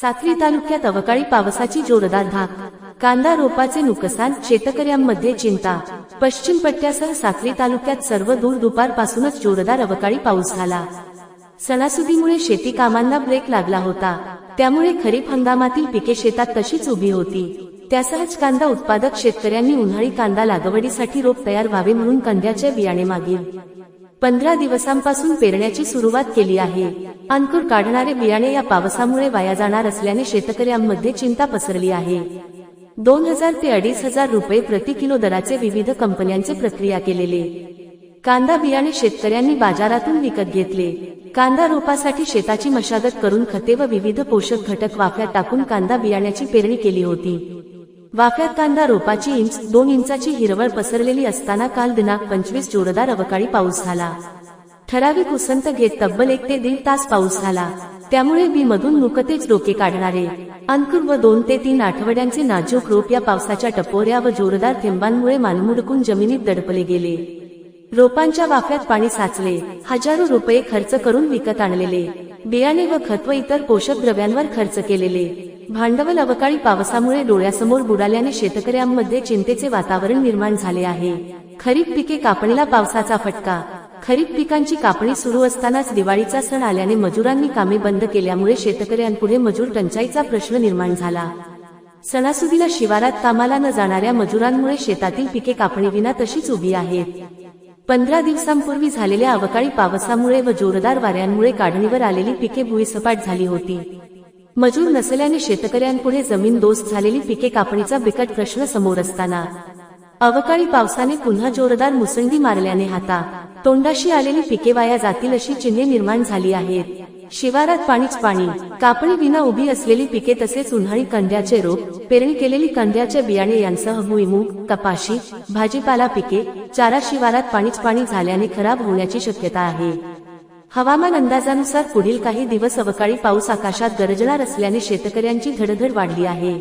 साक्री तालुक्यात अवकाळी पावसाची जोरदार धाक. कांदा रोपाचे नुकसान शेतकऱ्यांमध्ये चिंता. पश्चिम पट्ट्यासह साक्री तालुक्यात सर्व दूर दुपारपासूनच जोरदार अवकाळी पाऊस झाला. सणासुदीमुळे शेती कामांना ब्रेक लागला होता. त्यामुळे खरीप हंगामातील पिके शेतात तशीच उभी होती. त्यासहच कांदा उत्पादक शेतकऱ्यांनी उन्हाळी कांदा लागवडीसाठी रोप तयार व्हावे म्हणून कांद्याचे बियाणे मागील. पंधरा दिवसांपासून पेरण्याची सुरुवात केली आहे. अंकुर काढणारे बियाणे या पावसामुळे वाया जाणार असल्याने शेतकऱ्यांमध्ये चिंता पसरली आहे. दोन हजार ते अडीच हजार रुपये प्रति किलो दराचे विविध कंपन्यांचे प्रक्रिया केलेले. कांदा बियाणे शेतकऱ्यांनी बाजारातून विकत घेतले. कांदा रोपासाठी शेताची मशागत करून खते व विविध पोषक घटक वाफ्यात टाकून कांदा बियाण्याची पेरणी केली होती. वाफ्यात कांदा रोपाची इंच दोन इंचाची हिरवळ पसरलेली असताना काल दिनांक पंचवीस जोरदार अवकाळी पाऊस झाला. ठराविक उसंत घेत तब्बल एक ते दीड तास पाऊस झाला. त्यामुळे बी मधून नुकतेच डोके काढणारे. अंकुर व दोन ते तीन आठवड्यांचे नाजूक रोप या पावसाच्या टपोऱ्या व जोरदार थेंबांमुळे मानमुडकून जमिनीत दडपले गेले. रोपांच्या वाफ्यात पाणी साचले. हजारो रुपये खर्च करून विकत आणलेले. बियाणे व खत व इतर पोषक द्रव्यांवर खर्च केलेले. भांडवल अवकाळी पावसामुळे डोळ्यासमोर बुडाल्याने शेतकऱ्यांमध्ये चिंतेचे वातावरण निर्माण झाले आहे. खरीप पिके कापणीला पावसाचा फटका. खरीप पिकांची कापणी सुरू असतानाच दिवाळीचा सण आल्याने मजुरांनी कामे बंद केल्यामुळे शेतकऱ्यांपुढे मजूर टंचाईचा प्रश्न निर्माण झाला. सणासुदीला शिवारात कामाला न जाणाऱ्या मजुरांमुळे शेतातील पिके कापणीविना तशीच उभी आहेत. पंधरा दिवसांपूर्वी झालेल्या अवकाळी पावसामुळे व जोरदार वाऱ्यांमुळे काढणीवर आलेली पिके भुईसपाट झाली होती. मजूर नसल्याने शेतकऱ्यांपुढे जमीन दोस्त झालेली पिके कापणीचा बिकट प्रश्न समोर असताना. अवकाळी पावसाने पुन्हा जोरदार मुसंडी मारल्याने हाता तोंडाशी आलेली पिके वाया जातील अशी चिन्हे निर्माण झाली आहेत. शिवारात पाणीच पाणी कापणी विना उभी असलेली पिके तसेच उन्हाळी कंड्याचे रोप पेरणी केलेली कंड्याचे बियाणे यांसह भुईमूग कपाशी भाजीपाला पिके चारा शिवारात पाणीच पाणी झाल्याने खराब होण्याची शक्यता आहे. हवामान अंदाजानुसार पुढील काही दिवस अवकाळी पाऊस आकाशात गरजणार असल्याने शेतकऱ्यांची धडधड वाढली आहे.